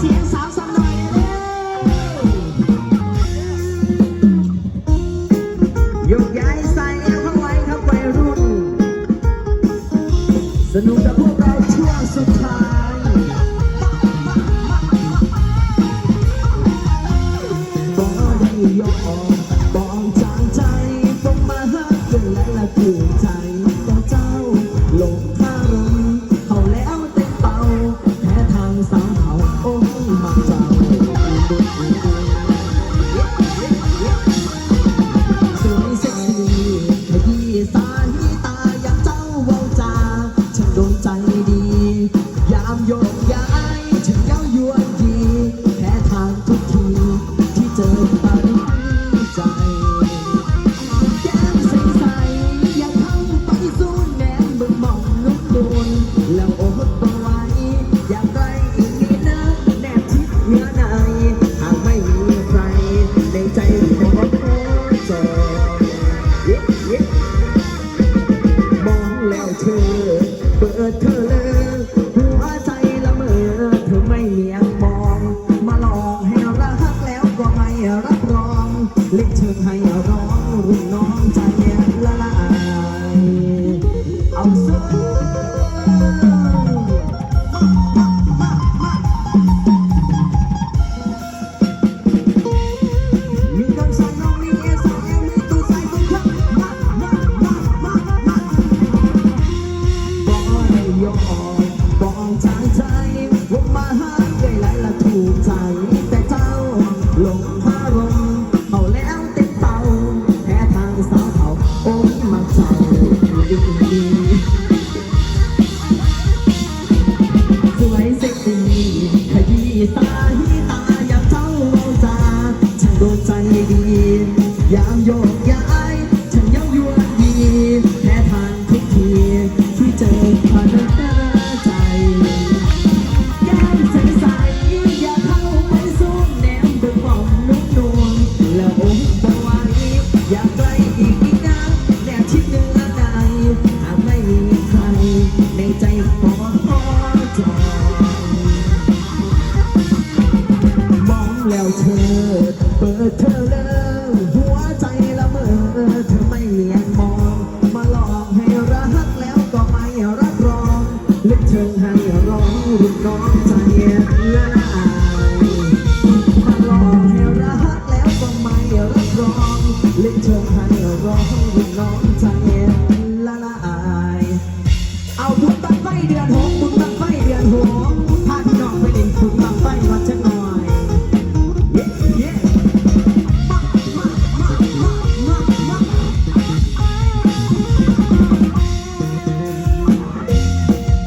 เสียงสาวสนอยเร็ยกย้ายใส่เอวเข้าไว้ครับวัรุ่น สนุก เล่นเชิงห้เรา is fine. แล้วเธอ เปิดเธอเล้วหัวใจละเมอเธอไม่เลี้ยงมอง มาหลอกให้รักแล้วก็ไม่รับรองลึกเธอให้ร้องรุ่นน้องใจละ